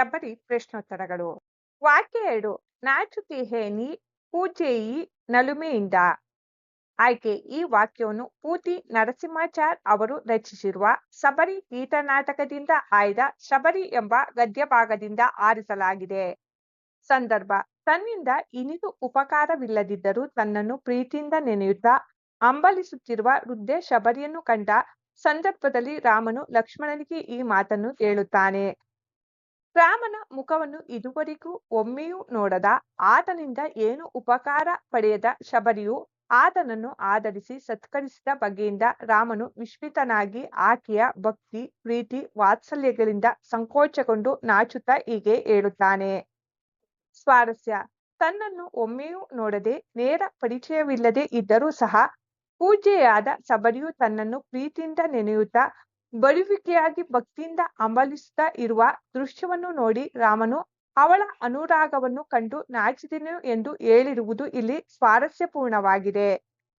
ಶಬರಿ ಪ್ರಶ್ನೋತ್ತರಗಳು. ವಾಕ್ಯ ಎರಡು ನಾಚುತಿಹೇನಿ ಪೂಜೆಯಿ ನಲುಮೆಯಿಂದ. ಆಯ್ಕೆ, ಈ ವಾಕ್ಯವನ್ನು ಪೂತಿ ನರಸಿಂಹಾಚಾರ್ ಅವರು ರಚಿಸಿರುವ ಸಬರಿ ಗೀತನಾಟಕದಿಂದ ಆಯ್ದ ಶಬರಿ ಎಂಬ ಗದ್ಯ ಭಾಗದಿಂದ ಆರಿಸಲಾಗಿದೆ. ಸಂದರ್ಭ, ತನ್ನಿಂದ ಇನಿದು ಉಪಕಾರವಿಲ್ಲದಿದ್ದರೂ ತನ್ನನ್ನು ಪ್ರೀತಿಯಿಂದ ನೆನೆಯುತ್ತಾ ಅಂಬಲಿಸುತ್ತಿರುವ ವೃದ್ಧೆ ಶಬರಿಯನ್ನು ಕಂಡ ಸಂದರ್ಭದಲ್ಲಿ ರಾಮನು ಲಕ್ಷ್ಮಣನಿಗೆ ಈ ಮಾತನ್ನು ಹೇಳುತ್ತಾನೆ. ರಾಮನ ಮುಖವನ್ನು ಇದುವರೆಗೂ ಒಮ್ಮೆಯೂ ನೋಡದ, ಆತನಿಂದ ಏನು ಉಪಕಾರ ಪಡೆಯದ ಶಬರಿಯು ಆತನನ್ನು ಆಧರಿಸಿ ಸತ್ಕರಿಸಿದ ಬಗೆಯಿಂದ ರಾಮನು ವಿಸ್ಮಿತನಾಗಿ ಆಕೆಯ ಭಕ್ತಿ, ಪ್ರೀತಿ, ವಾತ್ಸಲ್ಯಗಳಿಂದ ಸಂಕೋಚಗೊಂಡು ನಾಚುತ್ತಾ ಹೀಗೆ ಹೇಳುತ್ತಾನೆ. ಸ್ವಾರಸ್ಯ, ತನ್ನನ್ನು ಒಮ್ಮೆಯೂ ನೋಡದೆ ನೇರ ಪರಿಚಯವಿಲ್ಲದೆ ಇದ್ದರೂ ಸಹ ಪೂಜ್ಯೆಯಾದ ಶಬರಿಯು ತನ್ನನ್ನು ಪ್ರೀತಿಯಿಂದ ನೆನೆಯುತ್ತಾ ಬರುವಿಕೆಯಾಗಿ ಭಕ್ತಿಯಿಂದ ಹಂಬಲಿಸುತ್ತಾ ಇರುವ ದೃಶ್ಯವನ್ನು ನೋಡಿ ರಾಮನು ಅವಳ ಅನುರಾಗವನ್ನು ಕಂಡು ನಾಚಿದೆನು ಎಂದು ಹೇಳಿರುವುದು ಇಲ್ಲಿ ಸ್ವಾರಸ್ಯಪೂರ್ಣವಾಗಿದೆ.